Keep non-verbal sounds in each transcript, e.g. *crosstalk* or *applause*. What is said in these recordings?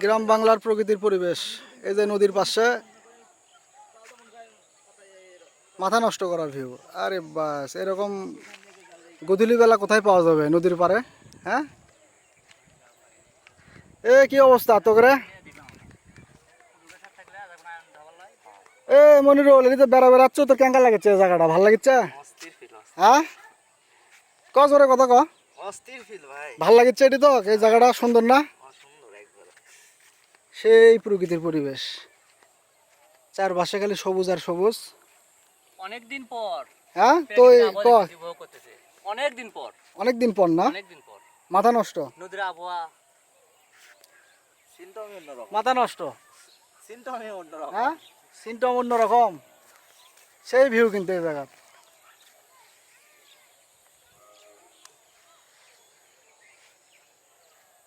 গ্রাম বাংলার প্রকৃতির পরিবেশ এই যে নদীর পাশে মাথা নষ্ট করার ভিউ আরে বাস এরকম গধূলি বেলা কোথায় পাওয়া যাবে নদীর পারে হ্যাঁ? এ কি অবস্থা তোকে এ মনিরুল এদিকে বেড়া বেড়াচ্ছ তোর কেঙ্কা লাগেছে জায়গাটা ভালো লাগছে? হ্যাঁ? ক জোরে কথা ক। ফিল ভাই। ভালো লাগছে এটি তো এই জায়গাটা সুন্দর না? সেই প্রকৃতির পরিবেশ। চার চারপাশে খালি সবুজ আর সবুজ। অনেক দিন পর হ্যাঁ? তো এই ক? উপভোগ করতেছে। অনেক দিন পর। অনেক দিন পর না? অনেক দিন পর। মাথা নষ্ট? নদীর আবহাওয়া। অন্যরকম। মাথা নষ্ট? অন্যরকম। হ্যাঁ? সিনটম অন্যরকম। সেই ভিউ কিন্তু এই জায়গা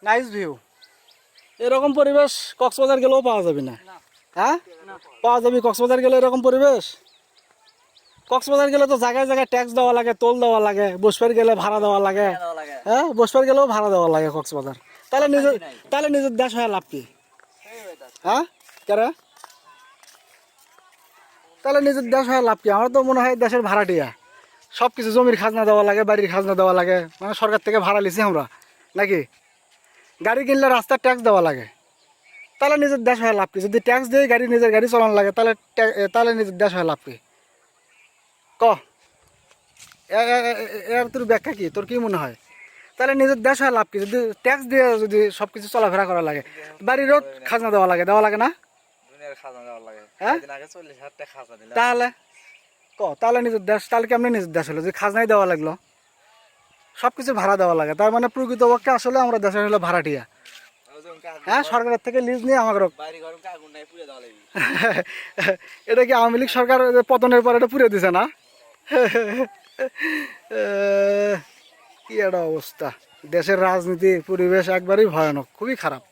নাইস ভিউ এরকম পরিবেশ কক্সবাজার গেলেও পাওয়া যাবে না। হ্যাঁ? পাওয়া যাবে কক্সবাজার গেলে এরকম পরিবেশ? কক্সবাজার গেলে তো জায়গায় জায়গায় ট্যাক্স দেওয়া লাগে টোল দেওয়া লাগে বসফের গেলে ভাড়া দেওয়া লাগে। হ্যাঁ বসফের গেলেও ভাড়া দেওয়া লাগে কক্সবাজার। তাহলে নিজের তাহলে নিজের দেশ হয়ে লাভ কি? হ্যাঁ কেরে তাহলে নিজের দেশ হয়ে লাভ কি? আমার তো মনে হয় দেশের ভাড়াটিয়া। সব কিছু জমির খাজনা দেওয়া লাগে বাড়ির খাজনা দেওয়া লাগে। মানে সরকার থেকে ভাড়া লিছি আমরা। নাকি? গাড়ি কিনলে রাস্তার ট্যাক্স দেওয়া লাগে। তাহলে নিজের দেশ হয়ে লাভ কি? যদি ট্যাক্স দিয়ে গাড়ি নিজের গাড়ি চালানো লাগে তাহলে তাহলে নিজের দেশ হয়ে লাভ কি? ক? এর তোর ব্যাখ্যা কি? তোর কি মনে হয়? তাহলে নিজের দেশ হয় লাভ কি? যদি ট্যাক্স দিয়ে যদি সব কিছু চলাফেরা করা লাগে বাড়িরও খাজনা দেওয়া লাগে দেওয়া লাগে না? হ্যাঁ? তাহলে ক? তাহলে নিজের দেশ তাহলে কেমনি নিজের দেশ হলো? যে খাজনাই দেওয়া লাগল? সব কিছু ভাড়া দেওয়া লাগে। তার মানে প্রকৃত প্রকৃতপক্ষে আসলে আমরা দেশের হলো ভাড়াটিয়া। হ্যাঁ সরকারের থেকে লিজ নিয়ে লাগবে *laughs* এটা কি আওয়ামী লীগ সরকার পতনের পর এটা পুড়ে দিছে না? *laughs* কি একটা অবস্থা। দেশের রাজনীতি, পরিবেশ একবারই ভয়ানক, খুবই খারাপ।